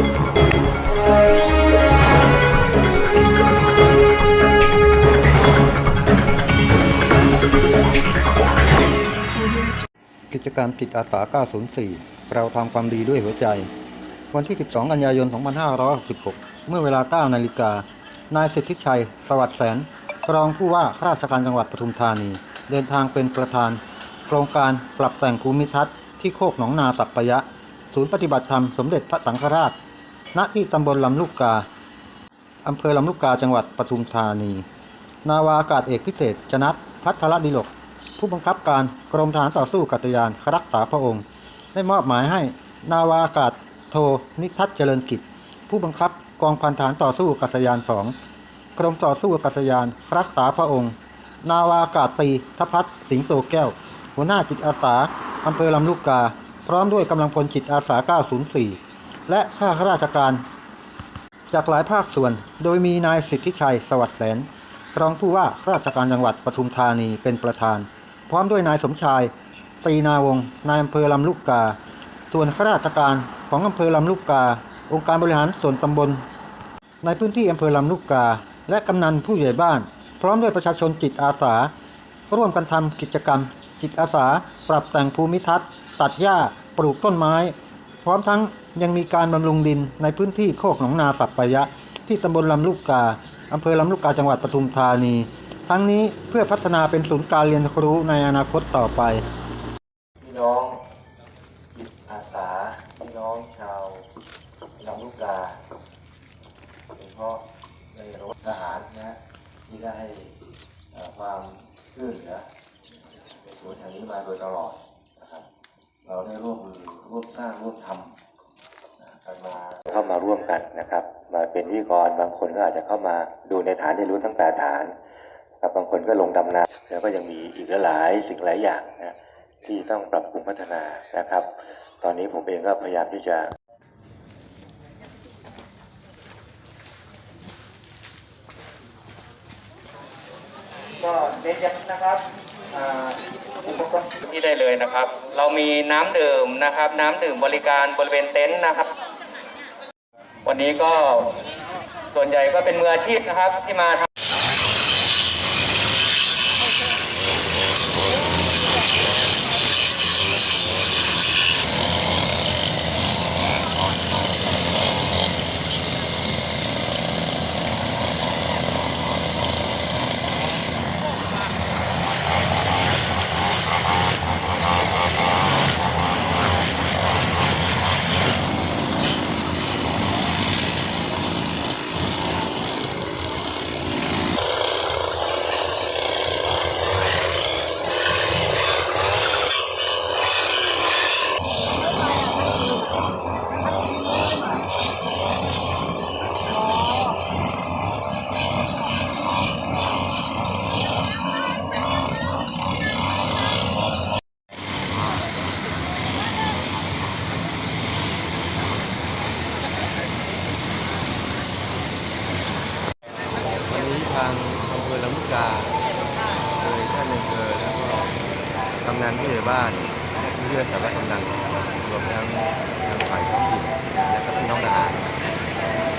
กิจกรรมจิตอาสา 904 เราทำความดีด้วยหัวใจ วันที่ 12 กันยายน 2566 เมื่อเวลา 9 นาฬิกา นายสิทธิชัย สวัสดิ์แสน รองผู้ว่าข้าราชการจังหวัดปทุมธานี เดินทางเป็นประธาน โครงการปรับแต่งภูมิทัศน์ที่โคกหนองนาสัปปะยะ ศูนย์ปฏิบัติธรรมสมเด็จพระสังฆราช ณที่ตำบลลำลูกกา อำเภอลำลูกกาจังหวัดปทุมธานี นาวาอากาศเอกพิเศษ จนัทพัทรดิลก ผู้บังคับการกรมทหารต่อสู้กัตยานรักษาพระองค์ ได้มอบหมายให้นาวาอากาศโทนิทัศเจริญกิจ ผู้บังคับกองพันฐานต่อสู้กัตยานสองกรมต่อสู้กัตยานรักษาพระองค์ นาวาอากาศสีทพัฒน์สิงโตแก้ว หัวหน้าจิตอาสาอำเภอลำลูกกา พร้อมด้วยกำลังพลจิตอาสา 904 และข้าราชการ จากหลายภาคส่วน โดยมีนายสิทธิชัยสวัสดิ์แสนรองผู้ว่าราชการจังหวัดปทุมธานีเป็นประธาน พร้อมด้วยนายสมชายศรีนาวงนายอำเภอลำลูกกา ส่วนข้าราชการของอำเภอลำลูกกา องค์การบริหารส่วนตำบล ในพื้นที่อำเภอลำลูกกา และกำนันผู้ใหญ่บ้าน พร้อมด้วยประชาชนจิตอาสา ร่วมกันทำกิจกรรม จิตอาสา ปรับแต่งภูมิทัศน์ตัดหญ้าปลูกต้นไม้ พร้อมทั้ง ยังมีการบำรุงดินในพื้นที่โคกหนองนาสัปปะยะ ที่ตำบลลำลูกกาอำเภอลำลูกกาจังหวัดปทุมธานี ทั้งนี้เพื่อพัฒนาเป็นศูนย์การเรียนรู้ในอนาคตต่อไปพี่น้องจิตอาสาพี่น้องชาวลำลูกกาโดยเฉพาะในรถทหารนะฮะที่ได้ให้ความช่วยเหลือในสวนแห่งนี้มาโดยตลอดนะครับเราได้ร่วมมือร่วมสร้างร่วมทำ เข้ามาร่วมกันนะครับ มาเป็นวิทยากรบางคนก็อาจจะเข้ามาดูในฐานที่รู้ทั้งแปดฐานครับบางคนก็ลงดำน้ำแล้วก็ยังมีอีกหลายสิ่งหลายอย่างนะที่ต้องปรับปรุงพัฒนานะครับ ตอนนี้ผมเองก็พยายามที่จะก็เน้นย้ำนะครับอ่าอุปกรณ์ที่ได้เลยนะครับ เรามีน้ำดื่มนะครับ น้ำดื่มบริการบริเวณเต็นท์นะครับ วันนี้ก็ส่วนใหญ่ก็เป็นมืออาชีพนะครับที่มาทำ วันนี้ทางอำเภอลำลูกกาโดยท่านอำเภอแล้วก็กำนันผู้ใหญ่บ้านผู้เลื่อกสารวัตรกำนันรวมทั้งทางฝ่ายท้องถิ่นและก็พี่น้องทหาร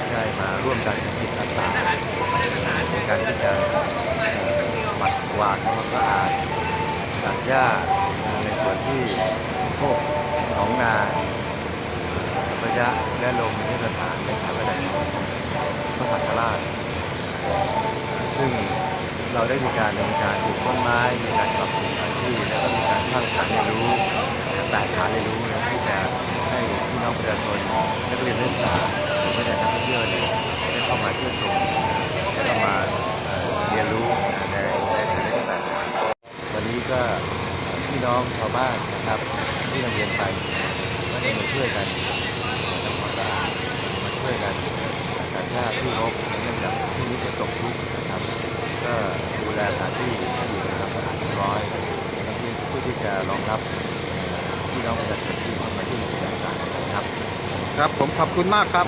ได้มาร่วมกันทำจิตอาสาในการที่จะปัดกวาดความสะอาดตัดหญ้าในส่วนที่โคกหนองนาสัพยะและลงที่สถานในฐานระดับพระสังฆราชซึ่งเราได้มีการดำเนินการปลูกต้นไม้มีการปรับปรุงสถา ที่แล้วก็มีการสร้างฐานเรียนรู้แปดฐานเรียนรู้นะที่จะให้พี่น้องประชาชนนักเรียนนักศึกษาหรือแม้แต่นักท่องเที่ยวเนี่ยได้เข้ามาเที่ยวชมและเข้ามาเรียนรู้ในในฐานที่แปดฐานวันนี้ก็พี่น้องชาวบ้านนะครับที่เราเรียนไปก็ได้มาช่วยกันทำความสะอาดมาช่วยกันตัดหญ้าที่รกเนื่องจากที่นี้จะตกทุกข์นะครับก็ดูแลสถานที่ให้อยู่ในความสะอาดเรียบร้อย พื่อที่จะรองรับพี่น้องประชาชนที่เขามาที่นี่ต่างๆนะครับ ครับผมขอบคุณมากครับ